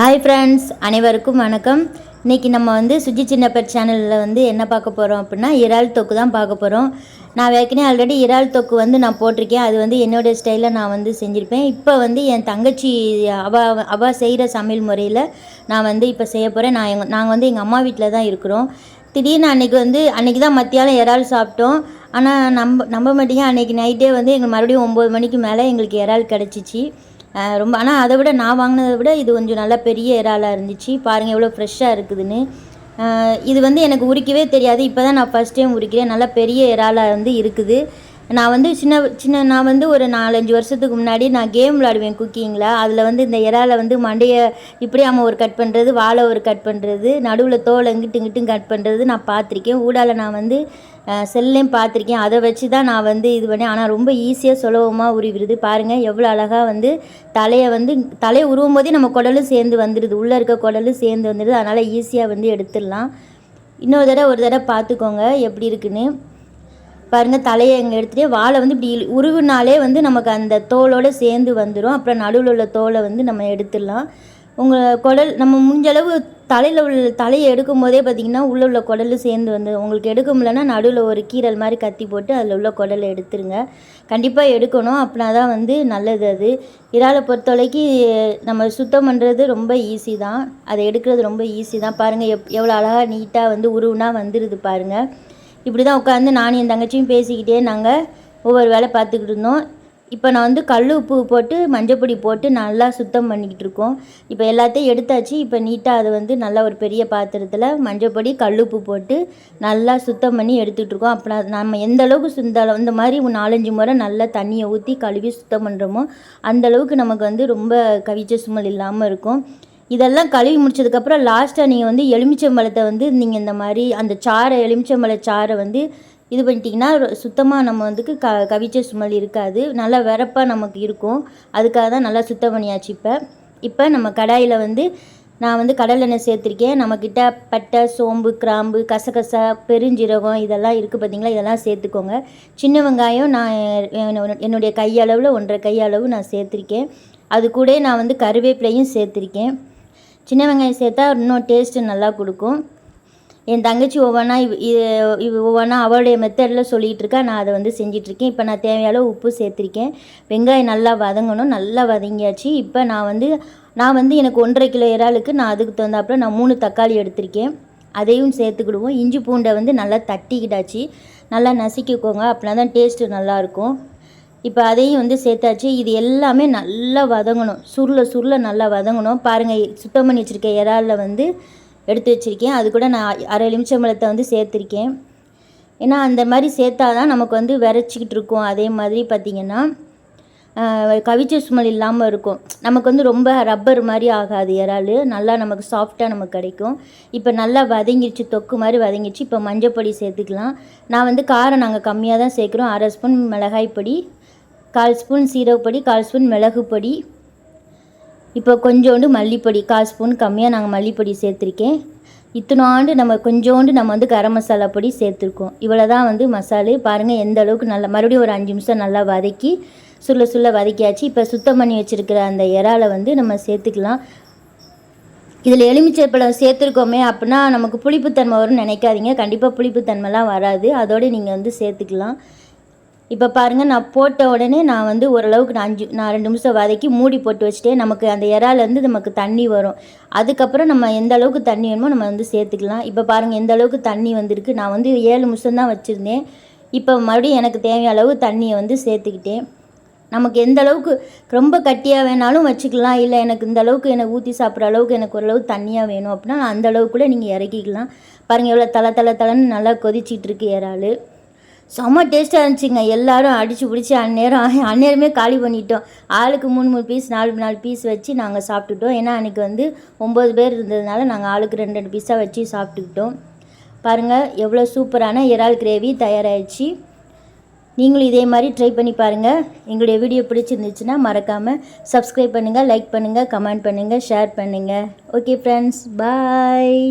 Hi friends அனைவருக்கும் வணக்கம். இன்றைக்கி நம்ம வந்து சுஜி சின்னப்பர் சேனலில் வந்து என்ன பார்க்க போகிறோம் அப்படின்னா இறால் தொக்கு தான் பார்க்க போகிறோம் நான் ஏற்கனவே ஆல்ரெடி இறால் தொக்கு வந்து நான் போட்டிருக்கேன். அது வந்து என்னோடய ஸ்டைலில் நான் வந்து செஞ்சுருப்பேன். இப்போ வந்து என் தங்கச்சி அவ அவ செய்கிற சமையல் முறையில் நான் வந்து இப்போ செய்ய போகிறேன் நான் எங்கள் நாங்கள் வந்து எங்கள் அம்மா வீட்டில் தான் இருக்கிறோம். திடீர்னு அன்றைக்கி வந்து அன்றைக்கி தான் மத்தியானம் இறால் சாப்பிட்டோம். ஆனால் நம்ப நம்ப மாட்டேங்க. அன்றைக்கி நைட்டே வந்து எங்களுக்கு மறுபடியும் ஒம்பது மணிக்கு மேலே எங்களுக்கு இறால் கிடச்சிச்சு. ரொம்ப ஆனால் அதை விட நான் வாங்கினதை விட இது கொஞ்சம் நல்லா பெரிய இறாலாக இருந்துச்சு. பாருங்கள் எவ்வளோ ஃப்ரெஷ்ஷாக இருக்குதுன்னு. இது வந்து எனக்கு உரிக்கவே தெரியாது. இப்போ தான் நான் ஃபஸ்ட் டைம் உரிக்கிறேன். நல்லா பெரிய இறாலாக வந்து இருக்குது. நான் வந்து சின்ன சின்ன நான் வந்து ஒரு நாலஞ்சு வருஷத்துக்கு முன்னாடி நான் கேம் விளாடுவேன் குக்கிங்கில். அதில் வந்து இந்த இறால வந்து மண்டையை இப்படி அம்மா ஒரு கட் பண்ணுறது வாழை ஒரு கட் பண்ணுறது நடுவில் தோலை இங்கிட்டு இங்கிட்டும் கட் பண்ணுறது நான் பார்த்துருக்கேன். ஊடால நான் வந்து செல்லையும் பார்த்துருக்கேன். அதை வச்சு தான் நான் வந்து இது பண்ணேன். ஆனால் ரொம்ப ஈஸியாக சுலபமாக உருவிடுது. பாருங்கள் எவ்வளோ அழகாக வந்து தலையை வந்து தலையை உருவும் போதே நம்ம குடலும் சேர்ந்து வந்துடுது. உள்ளே இருக்க குடலும் சேர்ந்து வந்துடுது. அதனால் ஈஸியாக வந்து எடுத்துடலாம். இன்னொரு தடவை ஒரு தடவை பார்த்துக்கோங்க எப்படி இருக்குன்னு. பாருங்கள் தலையை எங்கே எடுத்துகிட்டே வாழை வந்து இப்படி உருவினாலே வந்து நமக்கு அந்த தோலோடு சேர்ந்து வந்துடும் அப்புறம் நடுவில் உள்ள தோலை வந்து நம்ம எடுத்துடலாம். உங்கள் குடல் நம்ம முடிஞ்சளவு தலையில் உள்ள தலையை எடுக்கும் போதே பார்த்திங்கன்னா உள்ளே உள்ள குடல் சேர்ந்து வந்து உங்களுக்கு எடுக்க முடியலன்னா நடுவில் ஒரு கீரல் மாதிரி கத்தி போட்டு அதில் உள்ள குடலை எடுத்துருங்க. கண்டிப்பாக எடுக்கணும். அப்படின்னா தான் வந்து நல்லது அது. இறாலை பொறுத்தவரைக்கு நம்ம சுத்தம் பண்ணுறது ரொம்ப ஈஸி தான். அதை எடுக்கிறது ரொம்ப ஈஸி தான். பாருங்கள் எப் எவ்வளோ அழகாக நீட்டாக வந்து உருவுனா வந்துடுது பாருங்கள் இப்படி தான் உட்காந்து நானும் என் தங்கச்சியும் பேசிக்கிட்டே நாங்கள் ஒவ்வொரு வேலை பார்த்துக்கிட்டு இருந்தோம். இப்போ நான் வந்து கல் உப்பு போட்டு மஞ்சப்பொடி போட்டு நல்லா சுத்தம் பண்ணிக்கிட்டு இருக்கோம். இப்போ எல்லாத்தையும் எடுத்தாச்சு. இப்போ நீட்டாக அதை வந்து நல்லா ஒரு பெரிய பாத்திரத்தில் மஞ்சப்பொடி கல் உப்பு போட்டு நல்லா சுத்தம் பண்ணி எடுத்துகிட்டு இருக்கோம். அப்போ நம்ம எந்த அளவுக்கு சுத்த இந்த மாதிரி நாலஞ்சு முறை நல்லா தண்ணியை ஊற்றி கழுவி சுத்தம் பண்ணுறோமோ அந்தளவுக்கு நமக்கு வந்து ரொம்ப கவிச்ச சுமல் இல்லாமல் இருக்கும். இதெல்லாம் கழுவி முடிச்சதுக்கப்புறம் லாஸ்ட்டாக நீங்கள் வந்து எலுமிச்சம்பழத்தை வந்து நீங்கள் இந்த மாதிரி அந்த சாறை எலுமிச்சம்பழ சாறை வந்து இது பண்ணிட்டீங்கன்னா சுத்தமாக நம்ம வந்து க கவிச்ச சுமல் இருக்காது. நல்லா விறப்பாக நமக்கு இருக்கும். அதுக்காக தான் நல்லா சுத்தம் பண்ணியாச்சு இப்போ. இப்போ நம்ம கடாயில் வந்து நான் வந்து கடலெண்ணெய் சேர்த்துருக்கேன். நம்மக்கிட்ட பட்டை சோம்பு கிராம்பு கசகசா பெருஞ்சீரகம் இதெல்லாம் இருக்குது பார்த்தீங்களா இதெல்லாம் சேர்த்துக்கோங்க. சின்ன வெங்காயம் நான் என்னுடைய கையளவில் ஒன்றரை கையளவு நான் சேர்த்துருக்கேன். அது கூட நான் வந்து கருவேப்பிலையும் சேர்த்துருக்கேன். சின்ன வெங்காயம் சேர்த்தா இன்னும் டேஸ்ட்டு நல்லா கொடுக்கும். என் தங்கச்சி ஒவ்வொன்றா இவ் இது ஒவ்வொன்றா அவளுடைய மெத்தடில் சொல்லிகிட்டு இருக்கா. நான் அதை வந்து செஞ்சிட்ருக்கேன் இப்போ நான் தேவையான உப்பு சேர்த்துருக்கேன். வெங்காயம் நல்லா வதங்கணும். நல்லா வதங்கியாச்சு. இப்போ நான் வந்து நான் வந்து எனக்கு ஒன்றரை கிலோ இறாலுக்கு நான் அதுக்கு தகுந்தாப்புல நான் மூணு தக்காளி எடுத்திருக்கேன். அதையும் சேர்த்துக்கிடுவோம் இஞ்சி பூண்டை வந்து நல்லா தட்டிக்கிட்டாச்சு. நல்லா நசுக்கிக்கோங்க. அப்படின்னா தான் டேஸ்ட்டு நல்லாயிருக்கும் இப்போ அதையும் வந்து சேர்த்தாச்சு. இது எல்லாமே நல்லா வதங்கணும். சுருள சுருள நல்லா வதங்கணும். பாருங்கள் சுத்தம் பண்ணி வச்சுருக்க இறாலில் வந்து எடுத்து வச்சுருக்கேன். அது கூட நான் அரை எலுமிச்சம்பழத்தை வந்து சேர்த்துருக்கேன். ஏன்னா அந்த மாதிரி சேர்த்தா தான் நமக்கு வந்து விரைச்சிக்கிட்டு இருக்கும். அதே மாதிரி பார்த்திங்கன்னா கவிச்ச சுமல் இல்லாமல் இருக்கும். நமக்கு வந்து ரொம்ப ரப்பர் மாதிரி ஆகாது இறால். நல்லா நமக்கு சாஃப்டாக நமக்கு கிடைக்கும். இப்போ நல்லா வதங்கிடுச்சு தொக்கு மாதிரி வதங்கிடுச்சு இப்போ மஞ்சப்பொடி சேர்த்துக்கலாம். நான் வந்து காரம் நாங்கள் கம்மியாக தான் சேர்க்குறோம். அரை ஸ்பூன் மிளகாய் பொடி கால் ஸ்பூன் சீரகப்பொடி கால் ஸ்பூன் மிளகு பொடி இப்போ கொஞ்சோண்டு மல்லிப்பொடி கால் ஸ்பூன் கம்மியாக நாங்கள் மல்லிப்பொடி சேர்த்துருக்கேன். இத்தனாண்டு நம்ம கொஞ்சோண்டு நம்ம வந்து கரம் மசாலா பொடி சேர்த்துருக்கோம். இவ்வளோ தான் வந்து மசாலு. பாருங்கள் எந்த அளவுக்கு நல்லா மறுபடியும் ஒரு அஞ்சு நிமிஷம் நல்லா வதக்கி சுள்ள சுள்ள வதக்கியாச்சு. இப்போ சுத்தம் பண்ணி வச்சுருக்கிற அந்த இறாலை வந்து நம்ம சேர்த்துக்கலாம். இதில் எலுமிச்சை பழம் சேர்த்துருக்கோமே அப்படின்னா நமக்கு புளிப்புத்தன்மை வரும்னு நினைக்காதீங்க. கண்டிப்பாக புளிப்புத்தன்மைலாம் வராது. அதோடு நீங்கள் வந்து சேர்த்துக்கலாம். இப்போ பாருங்கள் நான் போட்ட உடனே நான் வந்து ஓரளவுக்கு நான் அஞ்சு நான் ரெண்டு நிமிஷம் வதக்கி மூடி போட்டு வச்சுட்டேன். நமக்கு அந்த இறாலேருந்து நமக்கு தண்ணி வரும். அதுக்கப்புறம் நம்ம எந்த அளவுக்கு தண்ணி வேணுமோ நம்ம வந்து சேர்த்துக்கலாம். இப்போ பாருங்கள் எந்த அளவுக்கு தண்ணி வந்திருக்கு. நான் வந்து ஏழு நிமிஷம் தான் வச்சுருந்தேன். இப்போ மறுபடியும் எனக்கு தேவையான அளவு தண்ணியை வந்து சேர்த்துக்கிட்டேன். நமக்கு எந்த அளவுக்கு ரொம்ப கட்டியாக வேணாலும் வச்சுக்கலாம். இல்லை எனக்கு இந்த அளவுக்கு எனக்கு ஊற்றி சாப்பிட்ற அளவுக்கு எனக்கு ஓரளவு தண்ணியாக வேணும் அப்படின்னா அந்த அளவுக்குள்ளே நீங்கள் இறக்கிக்கலாம். பாருங்கள் எவ்வளோ தலை தலை தலைன்னு நல்லா கொதிச்சிட்ருக்கு இறால். செம்ம டேஸ்ட்டாக இருந்துச்சுங்க. எல்லாரும் அடித்து பிடிச்சி அந்நேரம் அந்நேரமே காலி பண்ணிட்டோம். ஆளுக்கு மூணு மூணு பீஸ் நாலு நாலு பீஸ் வச்சு நாங்கள் சாப்பிட்டுட்டோம். ஏன்னா அன்றைக்கி வந்து ஒம்பது பேர் இருந்ததுனால நாங்கள் ஆளுக்கு ரெண்டு ரெண்டு பீஸாக வச்சு சாப்பிட்டுக்கிட்டோம். பாருங்கள் எவ்வளோ சூப்பரான இறால் கிரேவி தயாராகிடுச்சு நீங்களும் இதே மாதிரி ட்ரை பண்ணி பாருங்கள் எங்களுடைய வீடியோ பிடிச்சிருந்துச்சுன்னா மறக்காமல் சப்ஸ்கிரைப் பண்ணுங்கள் லைக் பண்ணுங்கள் கமெண்ட் பண்ணுங்கள் ஷேர் பண்ணுங்கள் ஓகே ஃப்ரெண்ட்ஸ் பாய்